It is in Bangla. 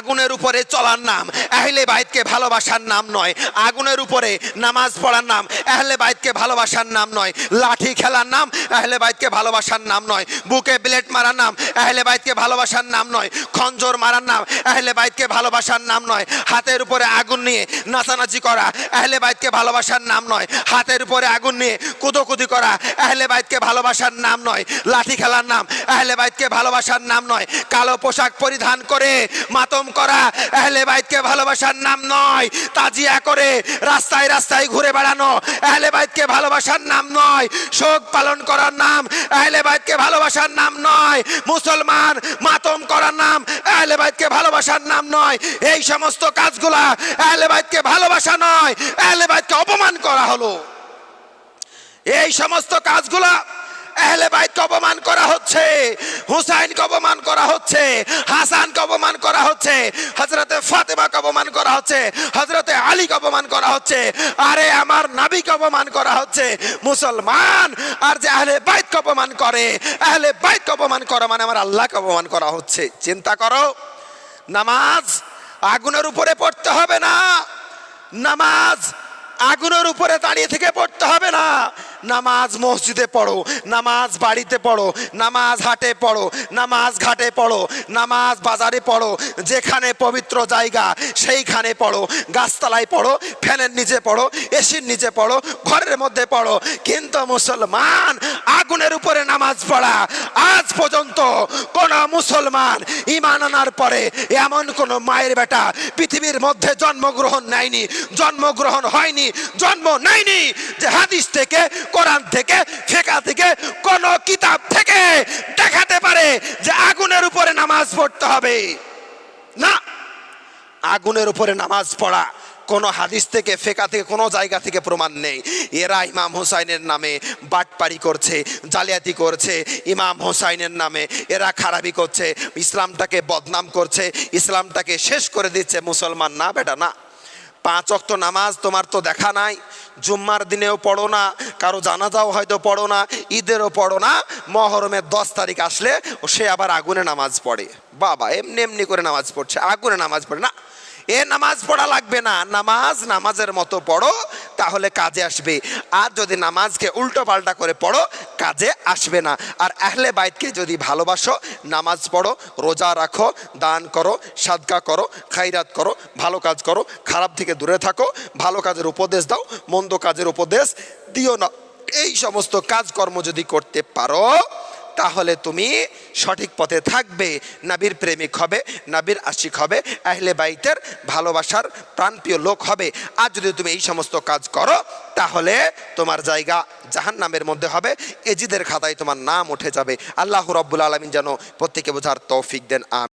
আগুনের উপরে চলার নাম। আহলে বাইতকে ভালোবাসার নাম নয়। আগুনের উপরে নামাজ পড়ার নাম। আহলে বাইতকে ভালোবাসার নাম নয়। লাঠি খেলার নাম। আহলে বাইতকে ভালোবাসার নাম নয়। বুকে ব্লেড মারার নাম। আহলে বাইতকে ভালোবাসার নাম নয়। খঞ্জর মারার নাম। আহলে বাইতকে ভালোবাসার নাম নয়। হাতের উপরে আগুন নিয়ে নাচানাচি করা। আহলে বাইতকে ভালোবাসার নাম নয়। হাতের উপরে আগুন নিয়ে কুদোকুদি করা। আহলে বাইতকে ভালোবাসার নাম নয়। লাঠি খেলার নাম। আহলে বাইতকে ভালোবাসার নাম নয়। কালো পোশাক পরিধান করে মাতম করা। আহলে বাইতকে ভালোবাসার নাম নয়। তাজিয়া করে রাস্তায় রাস্তায় ঘুরে বেড়ানো। আহলে বাইতকে ভালোবাসার নাম নয়। শোক পালন করার নাম। আহলে বাইতকে ভালোবাসার নাম নয়। মুসলমান মাতম করার নাম। আহলে বাইতকে ভালোবাসার নাম নয়। এই সমস্ত কাজগুলা আহলে বাইতকে ভালোবাসা নয়। আহলে বাইতকে অপমান করা হলো। এই সমস্ত কাজগুলা আহলে বাইতকে অপমান করা হচ্ছে, হুসাইনকে অপমান করা হচ্ছে, হাসানকে অপমান করা হচ্ছে হজরতে ফাতেমাকে অপমান করা হচ্ছে হজরতে আলীকে অপমান করা হচ্ছে, আরে আমার নাবিকে অপমান করা হচ্ছে, মুসলমান, আর যে আহলে বাইতকে অপমান করে, আহলে বাইতকে অপমান করা মানে আমার আল্লাহকে অপমান করা হচ্ছে। চিন্তা করো, নামাজ আগুনের উপরে পড়তে হবে না, নামাজ আগুনের উপরে দাঁড়িয়ে থেকে পড়তে হবে না নামাজ মসজিদে পড়ো, নামাজ বাড়িতে পড়ো, নামাজ হাটে পড়ো, নামাজ ঘাটে পড়ো, নামাজ বাজারে পড়ো, যেখানে পবিত্র জায়গা সেইখানে পড়ো, গাছতলায় পড়ো, ফ্যানের নিচে পড়ো, এসির নিচে পড়ো, ঘরের মধ্যে পড়ো। কিন্তু মুসলমান, আগুনের উপরে নামাজ পড়া, আজ পর্যন্ত কোন মুসলমান ইমান আনার পরে এমন কোন মায়ের বেটা পৃথিবীর মধ্যে জন্মগ্রহণ নেয়নি, জন্মগ্রহণ হয়নি, জন্ম নেয়নি যে হাদিস থেকে কোরআন থেকে, ফেকা থেকে, কোন কিতাব থেকে দেখাতে পারে যে আগুনের উপরে নামাজ পড়তে হবে। না, আগুনের উপরে নামাজ পড়া কোনো হাদিস থেকে, ফেকা থেকে, কোনো জায়গা থেকে প্রমাণ নেই। এরা ইমাম হোসাইনের নামে বাটপাড়ি করছে, জালিয়াতি করছে। ইমাম হোসাইনের নামে এরা খারাপি করছে, ইসলামটাকে বদনাম করছে, ইসলামটাকে শেষ করে দিচ্ছে। মুসলমান না বেটা, না। পাঁচ অক্ত নামাজ তোমার তো দেখা নাই। জুম্মার দিনেও পড়ো না, কারও জানাজাও হয়তো পড়ো না, ঈদেরও পড়ো না। মহরমের দশ তারিখ আসলে সে আবার আগুনে নামাজ পড়ে। বাবা, এমনি এমনি করে নামাজ পড়ছে, আগুনে নামাজ পড়ে না। এ নামাজ পড়া লাগবে না। নামাজ নামাজের মতো পড়ো, তাহলে কাজে আসবে। আর যদি নামাজকে উল্টো পাল্টা করে পড়ো, কাজে আসবে না। আর আহলে বাইতকে যদি ভালোবাসো, নামাজ পড়ো, রোজা রাখো, দান করো, সাদকা করো খাইরাত করো, ভালো কাজ করো, খারাপ থেকে দূরে থাকো, ভালো কাজের উপদেশ দাও, মন্দ কাজের উপদেশ দিও না। এই সমস্ত কাজকর্ম যদি করতে পারো তাহলে তুমি সঠিক পথে থাকবে, নাবির প্রেমিক হবে, নাবির আশিক হবে, আহলে বাইতের ভালোবাসার প্রাণপ্রিয় লোক হবে। আর যদি তুমি এই সমস্ত কাজ করো, তাহলে তোমার জায়গা জাহান নামের মধ্যে হবে, এজিদের খাতায় তোমার নাম উঠে যাবে। আল্লাহ রব্বুল আলমিন যেন প্রত্যেকে বোঝার তৌফিক দেন আম